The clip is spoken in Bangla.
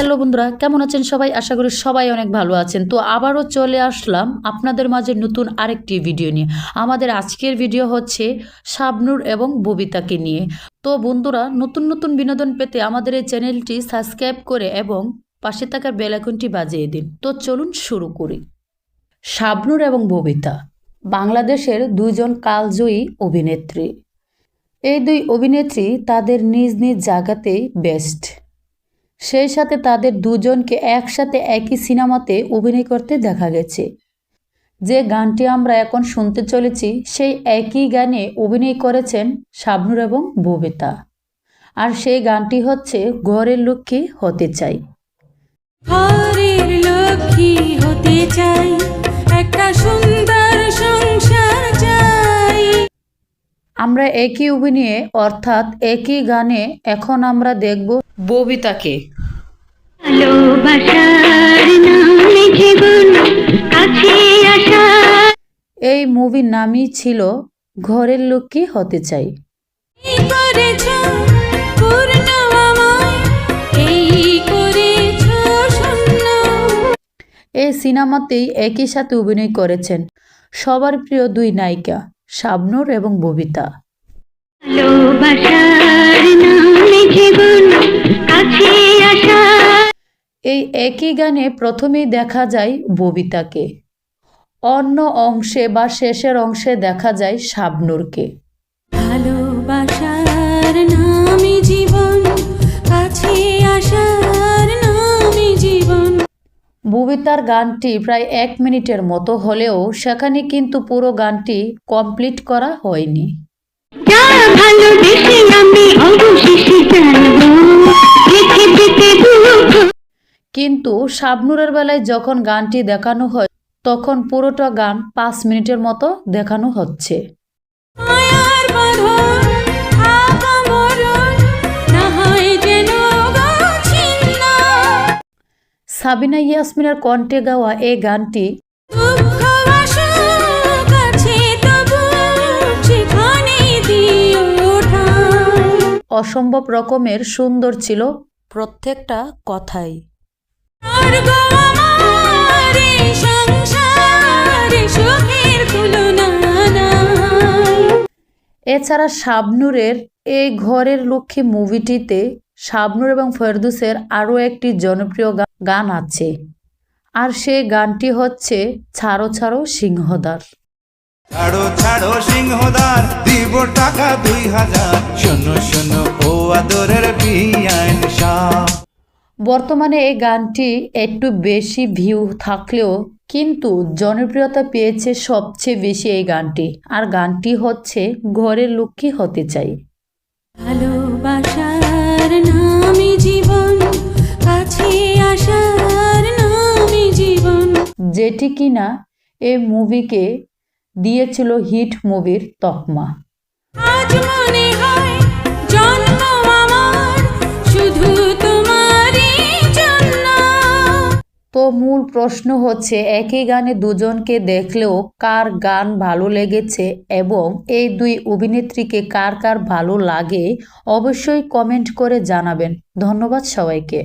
হ্যালো বন্ধুরা, কেমন আছেন সবাই? আশা করি সবাই অনেক ভালো আছেন। তো আবারও চলে আসলাম আপনাদের মাঝে নতুন আরেকটি ভিডিও নিয়ে। আমাদের আজকের ভিডিও হচ্ছে শাবনুর এবং ববিতাকে নিয়ে। তো বন্ধুরা, নতুন নতুন বিনোদন পেতে আমাদের এই চ্যানেলটি সাবস্ক্রাইব করে এবং পাশে থাকার বেল আইকনটি বাজিয়ে দিন। তো চলুন শুরু করি। শাবনুর এবং ববিতা, বাংলাদেশের দুইজন কালজয়ী অভিনেত্রী। এই দুই অভিনেত্রী তাদের নিজ নিজ জায়গাতেই বেস্ট সেই সাথে তাদের দুজনকে একসাথে একই সিনেমাতে অভিনয় করতে দেখা গেছে। যে গানটি আমরা এখন শুনতে চলেছি, সেই একই গানে অভিনয় করেছেন শাবনুর এবং ববিতা। আর সেই গানটি হচ্ছে ঘরের লক্ষ্মী হতে চাই। আমরা একই অভিনয়ে অর্থাৎ একই গানে এখন আমরা দেখব ববিতাকে। এই মুভির নামই ছিল ঘরের লক্ষ্মী হতে চাই। এই সিনেমাতেই একই সাথে অভিনয় করেছেন সবার প্রিয় দুই নায়িকা। শাবনুর এবং ববিতা। এই একই গানে প্রথমেই দেখা যায় ববিতাকে। অন্য অংশে বা শেষের অংশে দেখা যায় শাবনুরকে। ভালোবাসার নামে জীবন কাছে ববিতার গানটি প্রায় এক মিনিটের মতো হলেও সেখানে কিন্তু পুরো গানটি কমপ্লিট করা হয়নি। কিন্তু শাবনুরের বেলায় যখন গানটি দেখানো হয় তখন পুরোটা গান পাঁচ মিনিটের মতো দেখানো হচ্ছে। সাবিনা ইয়াসমিনার কণ্ঠে গাওয়া এই গানটি। অসম্ভব রকমের সুন্দর ছিল প্রত্যেকটা কথাই। এছাড়া শাবনুরের এই ঘরের লক্ষ্মী মুভিটিতে শাবনুর এবং ফেরদুসের আরও একটি জনপ্রিয় গান আছে। আর সেই গানটি হচ্ছে ছাড়ো ছাড়ো সিংহদার। ছাড়ো ছাড়ো সিংহদার দিব টাকা দুই হাজার। শোনো শোনো ও আদরের বিয়াইন বর্তমানে এই গানটি একটু বেশি ভিউ থাকলেও কিন্তু জনপ্রিয়তা পেয়েছে সবচেয়ে বেশি এই গানটি। আর গানটি হচ্ছে ঘরের লক্ষ্মী হতে চাই। নামে জীবন কাছে আসার নামে জীবন। যেটি কিনা এ মুভিকে দিয়েছিল হিট মুভির তকমা। আজ মনে তো মূল প্রশ্ন হচ্ছে, একই গানে দুজনকে দেখলেও কার গান ভালো লেগেছে এবং এই দুই অভিনেত্রীকে কার কার ভালো লাগে, অবশ্যই কমেন্ট করে জানাবেন। ধন্যবাদ সবাইকে।